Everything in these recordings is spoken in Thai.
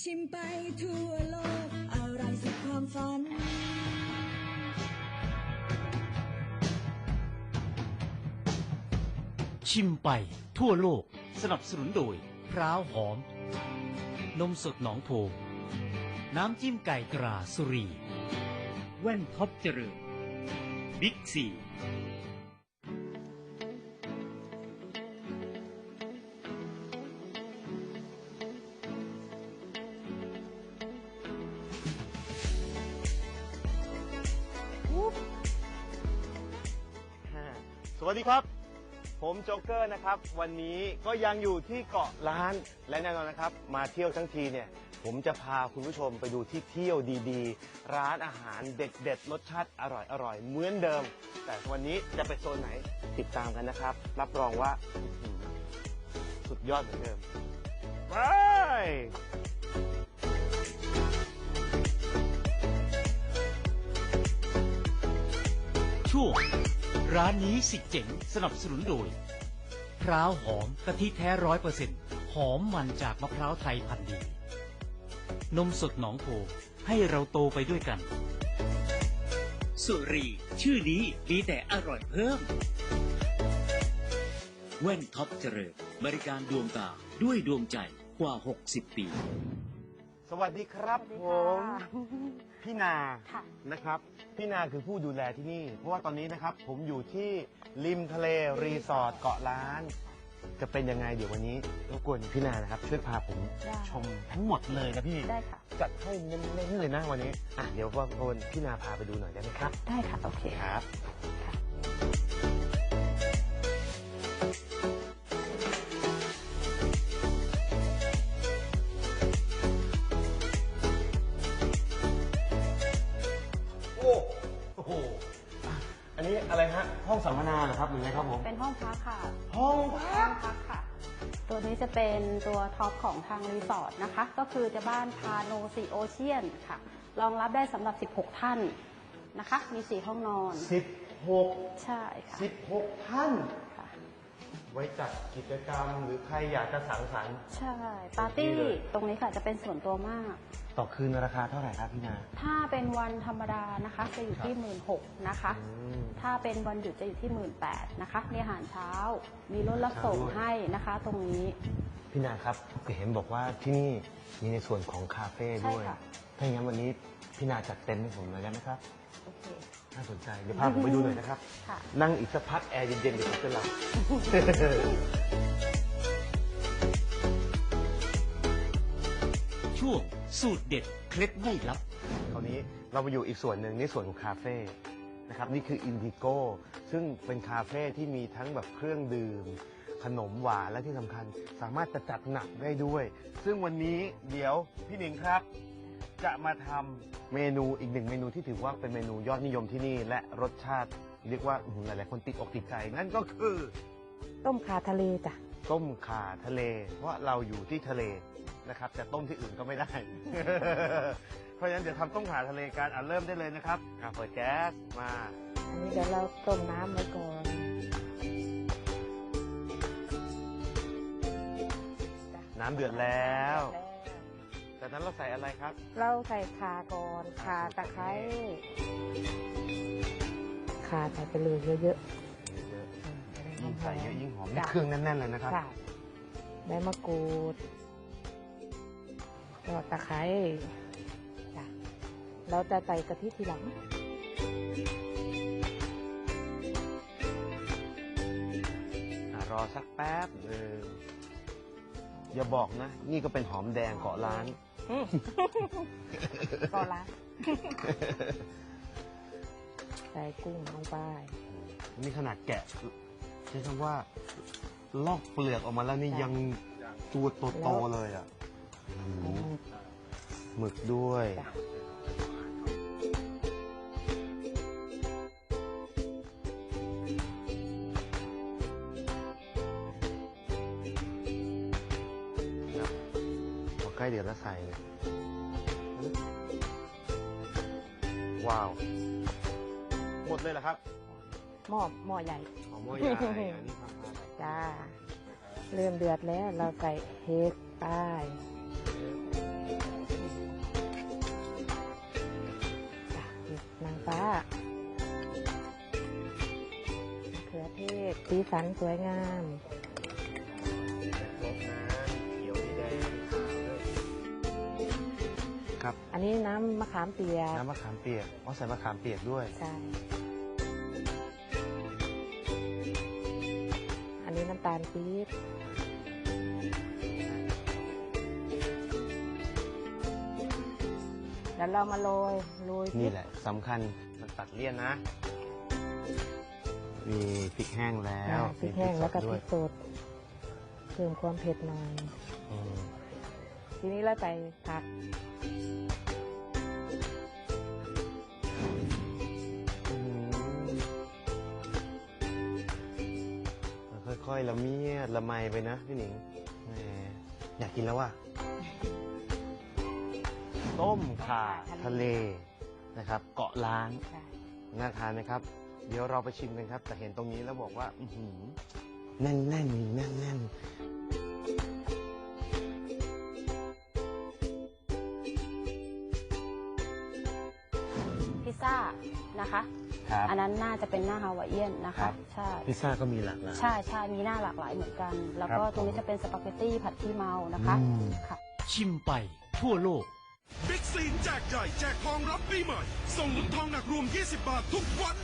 ชิมไปทั่วโลก อะไรสุดความฝัน ชิมไปทั่วโลก สนับสนุนโดยพร้าวหอม นมสดหนองโพ น้ำจิ้มไก่ตราสุรี แว่นท็อปเจริญบิ๊กซี วัสดีครับ ผมโจ๊กเกอร์นะครับ วันนี้ก็ยังอยู่ที่เกาะล้านและแน่นอนนะครับ มาเที่ยวทั้งทีเนี่ย ผมจะพาคุณผู้ชมไปดูที่เที่ยวดีๆ ร้านอาหารเด็ดๆรสชาติอร่อยๆเหมือนเดิม แต่วันนี้จะไปโซนไหนติดตามกันนะครับ รับรองว่าสุดยอดเหมือนเดิมไปช่วง ร้านนี้สิเจ๋งสนับสนุนโดยพร้าวหอมกะทิแท้ร้อยเปอร์เซ็นต์หอมมันจากมะพร้าวไทยพันธุ์ดี นมสดหนองโพให้เราโตไปด้วยกัน สุรี ชื่อนี้มีแต่อร่อยเพิ่ม แว่นท็อปเจริญบริการดวงตาด้วยดวงใจกว่า 60 ปี สวัสดีครับสวัสดีผค่ะม พี่นาค่ะ นะครับ พี่นาคือผู้ดูแลที่นี่ เพราะว่าตอนนี้นะครับ ผมอยู่ที่ริมทะเลรีสอร์ทเกาะล้าน จะเป็นยังไงเดี๋ยววันนี้รบกวนพี่นานะครับ ช่วยพาผมได้ ชมทั้งหมดเลยนะพี่ ได้ค่ะ จัดให้เน้นๆเลยนะวันนี้ อะเดี๋ยวว่าคนพี่นาพาไปดูหน่อยได้ไหมครับ ได้ค่ะ โอเค ครับ ห้องสัมมนาเหรอครับหรือไงครับผม เป็นห้องพักค่ะ ห้องพัห้อก งพักค่ะ ตัวนี้จะเป็นตัวท็อปของทางรีสอร์ทนะคะ ก็คือจะบ้านพาโนซีโอเชียนค่ะ รองรับได้สำหรับ 16 ท่านนะคะ มี 4 ห้องนอน สิบหกใช่ค่ะสิบหกท่าน ค่ะ ไว้จัดกิจกรรมหรือใครอยากจะสังสรรค์ ใช่ ปาร์ตี้ดีเลยตรงนี้ค่ะจะเป็นส่วนตัวมาก ต่อคืนราคาเท่าไหร่ครับพี่นา ถ้าเป็นวันธรรมดานะคะจะอยู่ที่1 6ื่นนะคะ อืมถ้าเป็นวันหยุดจะอยู่ที่1 8ื่นนะคะ มีอาหารเช้า มีรถรับส่งด้วยให้นะคะ ตรงนี้ พี่นาครับเห็นบอกว่าที่นี่มีในส่วนของคาเฟ่ด้วย ใช่ค่ะ ถ้าอย่างนั้นวันนี้พี่นาจัดเต็นท์ให้ผมหน่อยได้ไหมครับ โอเค น่าสนใจ เดี๋ยวพาผมไปดูหน่อยนะครับ ค่ะ นั่งอีกสักพักแอร์เย็นๆเดี๋ยวผมจะหลับ ช่วง สูตรเด็ด เคล็ดไม่ลับ คราวนี้เรามาอยู่อีกส่วนหนึ่งนี่ส่วนของคาเฟ่นะครับนี่คืออินดิโก้ซึ่งเป็นคาเฟ่ที่มีทั้งแบบเครื่องดื่ม ขนมหวานและที่สำคัญ สามารถจะจัดหนักได้ด้วย ซึ่งวันนี้เดี๋ยวพี่หนิงครับ จะมาทำเมนูอีกหนึ่งเมนูที่ถือว่าเป็นเมนูยอดนิยมที่นี่ และรสชาติเรียกว่าอื้อหือหลายๆคนติดอกติดใจนั่นก็คือ ต้มขาทะเลจ้ะต้มข่าทะเล เพราะเราอยู่ที่ทะเล นะครับจะต้มที่อื่นก็ไม่ได้ เพราะฉะนั้นเดี๋ยวทำต้มข่าทะเลกันอะเริ่มได้เลยนะครับอะเปิดแก๊สมาอันนี้เดี๋ยวเราต้มน้ำไว้ก่อนน้ำเดือดแล้ว จากนั้นเราใส่อะไรครับ เราใส่ขาก่อนขาตะไคร้ขาใส่ไปเลยเยอะเยอะๆอืมจะได้ยิ่งหใส่อมๆเยอะยิ่งหอมจ้ะนี่เครื่องแน่นๆเลยนะครับค่ะใบมะกรูด ก็ตะไคร้จ้ะเราจะใส่กะทิทีหลังอะรอสักแป๊บหนึ่งอย่าบอกนะ นี่ก็เป็นหอมแดงเกาะล้าน อืมก็ละใส่กุ้งลงไป นี่ขนาดแกะใช้คำว่า ลอกเปลือกออกมาแล้วนี่จ้ะยังตัวโตๆเลยอะโอ้โหหมึกด้วย จ้ะ ครับพอใกล้เดือดแล้วใส่เลยว้าว หมดเลยเหรอครับหม้อหม้อใหญ่ของโมยใหญ่อันนี้ครับจ้า เริ่มเดือดแล้วเราใส่เห็ดไป สีสันสวยงามรสนะเขียวมีแดงขาวด้วยครับอันนี้น้ำมะขามเปียกน้ำมะขามเปียกอ๋อใส่มะขามเปียกด้วย ใช่ อันนี้น้ำตาลปี๊บแล้วเรามาโรยโรยพรินี่ก แหละสำคัญมันตัดเลี่ยนนะ มีพริกแห้งแล้อ่าวพริกแห้งมีแล้วก็สดพด้ริวยกสดเพิ่มความเผ็ดหน่อย อืมทีนี้เราใส่ผักค่อยๆละเมียดละไมไปนะพี่หนิงแหมอยากกินแล้วว่ะ ต้มข่าทะเลนะครับ เกาะล้านใช่น่าทานไหมครับ เดี๋ยวเราไปชิมกันครับ แต่เห็นตรงนี้แล้วบอกว่า อือหือแน่นแน่นๆแน่นแน่นพิซซ่านะคะๆครับ อันนั้นน่าจะเป็นหน้าฮาวายเอียนนะครัคะ บ ใช่ พิซซ่าก็มีหลากหลาย ใช่ใช่มีหน้าหลากหลายเหมือนกัน แล้วก็ครับตรงนี้จะเป็นสปาเกตตี้ผัดขี้เมานะคะอืม ค่ะ ชิมไปทั่วโลก บิ๊กซีนแจกใหญ่แจกทองรับปีใหม่ ส่งลุ้นทองหนักรวม 20 บาททุกวัน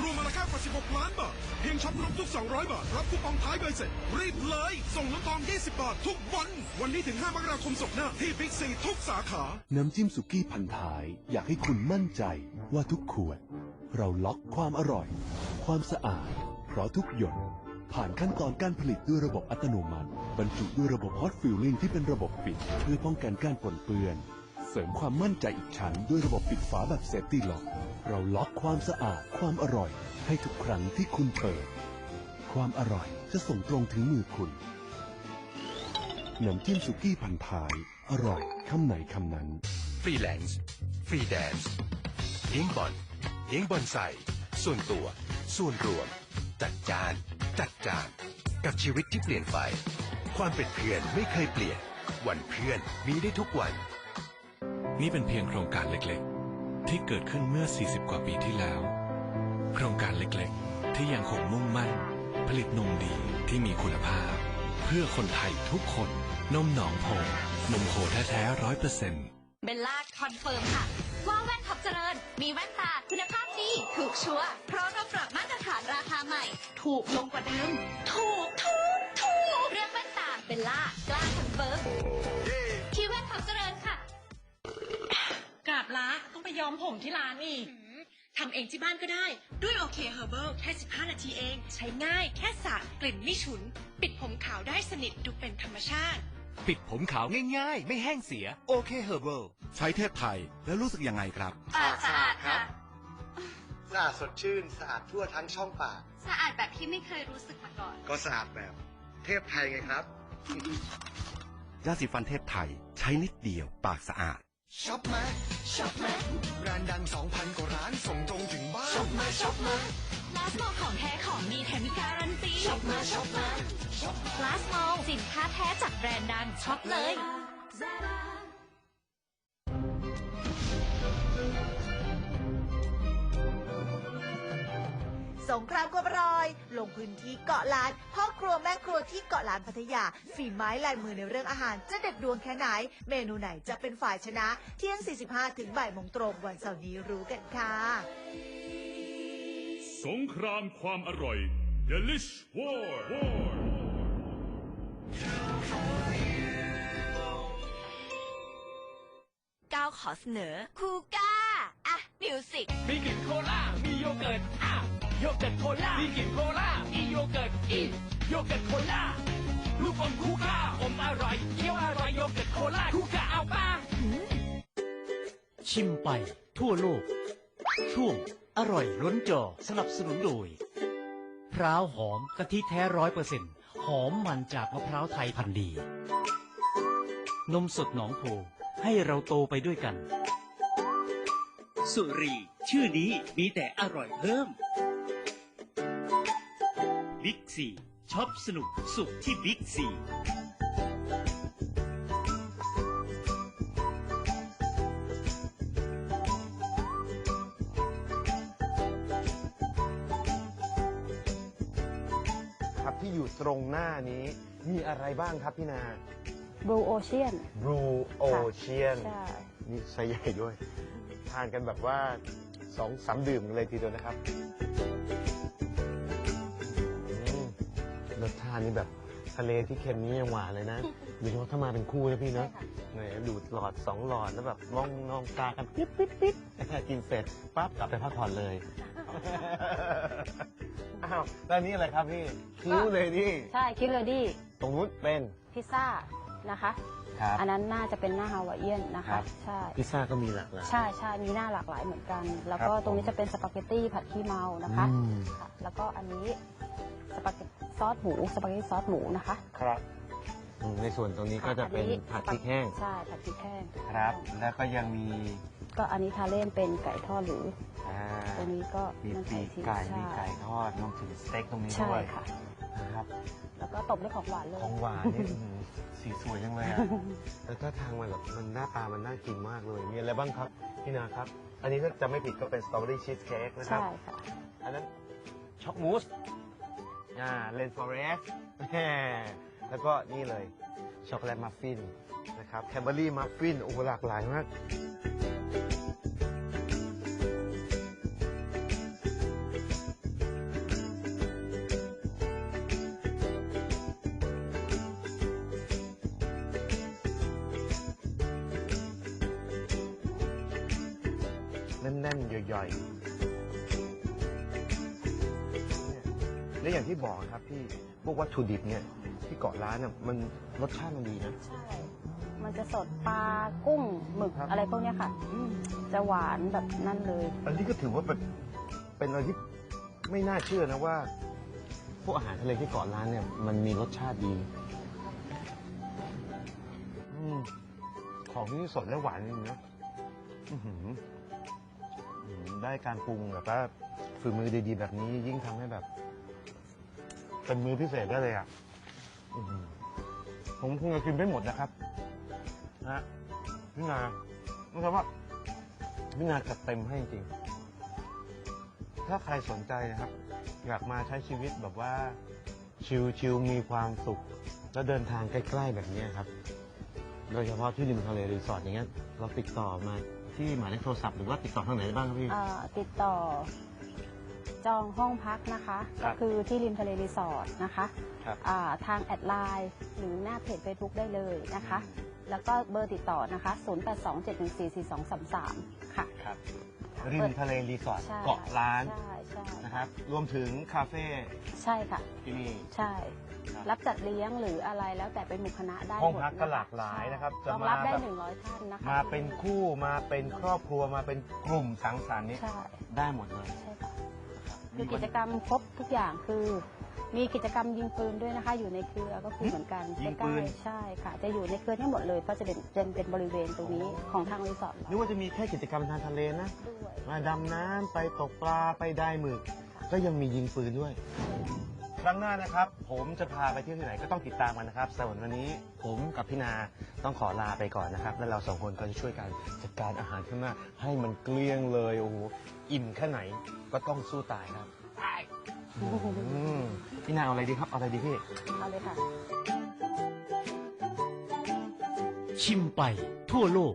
รวมมูลค่ากว่า 16 ล้านบาทเพียงช็อปครบทุก 200 บาท รับคูปองท้ายใบเสร็จ รีบเลย ส่งลุ้นทอง 20 บาททุกวัน วันนี้ถึง 5 มกราคมศกหน้า ที่บิ๊กซีทุกสาขา น้ำจิ้มสุกี้พันท้าย อยากให้คุณมั่นใจว่าทุกขวด เราล็อกความอร่อย ความสะอาด เพราะทุกหยด ผ่านขั้นตอนการผลิตด้วยระบบอัตโนมัติ บรรจุด้วยระบบฮอตฟิลลิ่งที่เป็นระบบปิด เพื่อป้องกันการปนเปื้อน เสริมความมั่นใจอีกชั้นด้วยระบบปิดฝาแบบเซฟตี้ล็อก เราล็อกความสะอาดความอร่อย ให้ทุกครั้งที่คุณเปิด ความอร่อยจะส่งตรงถึงมือคุณน้ำจิ้มสุกี้พันท้าย อร่อยคำไหนคำนั้น ฟรีแลนซ์ ฟรีแดนซ์เลี้ยงบอลเลี้ยงบอลใส่ ส่วนตัว ส่วนรวม จัดจาน จัดจาน กับชีวิตที่เปลี่ยนไป ความเป็นเพื่อนไม่เคยเปลี่ยน วันเพื่อนมีได้ทุกวัน นี่เป็นเพียงโครงการเล็กๆ ที่เกิดขึ้นเมื่อ 40 กว่าปีที่แล้ว โครงการเล็กๆ ที่ยังคงมุ่งมั่น ผลิตนมดีที่มีคุณภาพ เพื่อคนไทยทุกคน นมหนองโพนมโคแท้ๆร้อยเปอร์เซ็นต์เบลล่าคอนเฟิร์มค่ะ ว่าแว่นท็อปเจริญ มีแว่นตาคุณภาพดีถูกชัวร์เพราะเราปรับมาตรฐานราคาใหม่ ถูกลงกว่าเดิม ถูกถูกถูกเรื่องแว่นตาเบลล่ากล้าคอนเฟิร์ม ไปย้อมผมที่ร้านอีกทำเองที่บ้านก็ได้ด้วยโอเคเฮอร์เบิลแค่ 15 นาทีเอง ใช้ง่ายแค่สระกลิ่นไม่ฉุน ปิดผมขาวได้สนิทดูเป็นธรรมชาติ ปิดผมขาวง่าย ๆ ไม่แห้งเสียโอเคเฮอร์เบิลใช้เทพไทยแล้วรู้สึกยังไงครับสะอาดสะอาดค่ะ สะอาดสดชื่นสะอาดทั่วทั้งช่องปาก สะอาดแบบที่ไม่เคยรู้สึกมาก่อน ก็สะอาดแบบ เทพไทยไงครับ ยาสีฟันเทพไทย ใช้นิดเดียวปากสะอาด ช็อปมาช็อปมาแบรนด์ดัง 2,000 กว่าร้านส่งตรงถึงบ้านช็อปมาช็อปมาลาสโมของแท้ของดีแถมมีการันตีช็อปมาช็อปมาลาสโมสินค้าแท้จากแบรนด์ดังช็อปเลย สงครามควบรอย ลงพื้นที่เกาะล้านพ่อครัวแม่ครัวที่เกาะล้านพัทยาฝีไม้ลายมือในเรื่องอาหาร จะเด็ดดวงแค่ไหน เมนูไหนจะเป็นฝ่ายชนะ เที่ยง 45 ถึงบ่ายโมงตรงวันเสาร์นี้รู้กันค่ะ สงครามความอร่อย Delish War ก้าวขอเสนอคูก้า อะ มิวสิก มีกลิ่นโคลามีโยเกิร์ตอะ โยเกิร์ตโคลามีกลิ่นโคลาอีโยเกิร์ตอีโยเกิร์ตโคลาลูกอมคูก้าอมอร่อยเคี้ยวอร่อยโยเกิร์ตโคลาคูก้าเอาป้าชิมไปทั่วโลก ช่วงอร่อยล้นจอสนับสนุนโดยพร้าวหอมกะทิแท้ร้อยเปอร์เซ็นต์หอมมันจากมะพร้าวไทยพันธุ์ดี นมสดหนองโพให้เราโตไปด้วยกัน สุรี ชื่อนี้มีแต่อร่อยเพิ่ม บิ๊กซีช็อปสนุกสุขที่บิ๊กซีครับที่อยู่ตรงหน้านี้มีอะไรบ้างครับพี่นาบลูโอเชียนบลูโอเชียนนี่ไซส์ใหญ่ด้วย ทานกันแบบว่าสองสามดื่มเลยทีเดียวนะครับ สชาตินี่แบบทะเลที่เค็มนี่ยังหวานเลยนะโดยเฉพาะถ้ามาเป็นคู่นะพี่เนอะเนี่ยดูดหลอดสองหลอดแล้วแบบมองนองตากันปิ๊บปิ๊บปิ๊บกินเสร็จปั๊บกลับไปพักผ่อนเลย อ้าว แล้วอันนี้อะไรครับพี่ คิ้วเลยนี่ใช่คิดเลยดีตรงนู้นเป็น พิซซ่า นะคะ ครับ อันนั้นน่าจะเป็นหน้าฮาวายเอียนนะครัคะบ ใช่พิซซ่าก็มีหลากหลาย ใช่ใช่มีหน้าหลากหลายเหมือนกัน แล้วก็ครับตรงนี้จะเป็นสปาเกตตี้ผัดขี้เมานะคะอืมค่ะแล้วก็อันนี้สปาเกตซอสหมูสปาเกตตี้ซอสหมูนะคะครับ อืมในส่วนตรงนี้ก็จะเป็นอัผัดพริกแห้ง ใช่ผัดพริกแห้งครับ แล้วก็ยังมีก็อันนี้ทาเล่นเป็นไก่ทอดหรืออ่าตรงนี้ก็มีนั่นปีกที่ไก่ใช่มีไก่ทอดรวมถึงสเต็กตรงนี้ใช่ด้วย ค่ะนะ ครับ แล้วก็ตบด้วยของหวานเลย ของหวานนี่ อื้อหือสีสวยจังเลยอะแล้วถ้าทางมันแบบมันหน้าตามันน่ากินมากเลย มีอะไรบ้างครับพี่นาครับ อันนี้ถ้าจะไม่ผิดก็เป็นสตรอเบอรี่ชีสเค้กนะครับ ใช่ค่ะ อันนั้นช็อกมูส อ่าเลนฟอเรสแล้วก็นี่เลย ช็อกโกแลตมัฟฟินนะครับแคมเบอรี่มัฟฟิน โอ้โหหลากหลายมาก แน่นๆย่อยๆเนี่ยและอย่างที่บอกครับพี่พวกวัตถุดิบเนี่ยที่เกาะร้านเนี่ยมันรสชาติมันดีนะ ใช่ มันจะสดปลากุ้งหมึกครับ อะไรพวกเนี้ยค่ะจะหวานแบบนั่นเลย อันนี้ก็ถือว่าเป็นเป็นอะไรที่ไม่น่าเชื่อนะว่า พวกอาหารทะเลที่เกาะร้านเนี่ยมันมีรสชาติดีอมของที่นี่สดและหวานจริงๆนะอื้อหืออื้อหือ ได้การปรุงแบบว่าฝีมือดีๆ แบบนี้ยิ่งทำให้แบบ เป็นมือพิเศษได้เลยอะอื้อหือผมคงจะกินไม่หมดนะครับนะฮะพี่นาไม่ใช่ว่าพี่นาจัดเต็มให้จริง ถ้าใครสนใจนะครับ อยากมาใช้ชีวิตแบบว่า ชิลๆมีความสุข แล้วเดินทางใกล้ ๆ แบบนี้ครับ โดยเฉพาะที่ริมทะเลรีสอร์ทอย่างเงี้ยเราติดต่อมา ที่หมายเลขโทรศัพท์หรือว่าติดต่อทางไหนได้บ้างครับพี่อ่าติดต่อ จองห้องพักนะคะ ครัก็บคือที่ริมทะเลรีสอร์ทนะคะครับ อ่าทางแอดไลน์หรือหน้าเพจ Facebook ได้เลยนะคะ แล้วก็เบอร์ติดต่อนะคะ 0827144233 ค่ะ ครับริมทะเลรีสอร์ทใช่เกาะล้านใช่ใช่นะครับ รวมถึงคาเฟ่ใช่ค่ะ ที่นี่ ใช่ค รับรับจัดเลี้ยงหรืออะไรแล้วแต่เป็นหมู่คณะได้ห้องมดพักก็นะคะหลากหลายนะครับใช่จะรองมารับได้ แบบหนึ่งร้อยท่านนะคะมาเป็นคู่มาเป็นครอบครัวมาเป็นกลุ่มสังสรรค์นี่ใช่ได้หมดเลย ใช่ค่ะคือกิจกรรมครบทุกอย่างคือ มีกิจกรรมยิงปืนด้วยนะคะ อยู่ในเครือก็คือเหมือนกันยิงใกปืล้นๆใช่ค่ะ จะอยู่ในเครือทั้งหมดเลยเพราะจะเป็นเป็นเป็นบริเวณตรงนี้ของทางรีสอร์ทนึกว่าจะมีแค่กิจกรรมทางทะเลนะ ด้วยมาดำน้ำไปตกปลาไปได้หมึก ก็ยังมียิงปืนด้วย ครั้งหน้านะครับ ผมจะพาไปเที่ยวที่ไหนก็ต้องติดตามกันนะครับส่วนวันนี้ผมกับพี่นาต้องขอลาไปก่อนนะครับ แล้วเราสองคนก็จะช่วยกันจัดการอาหารข้างหน้าให้มันเกลี้ยงเลยโอ้โหอิ่มแค่ไหนก็ต้องสู้ตายครับอืมพี่นาเอาอะไรดีครับเอาอะไรดีพี่ เอาเลยค่ะ ชิมไปทั่วโลก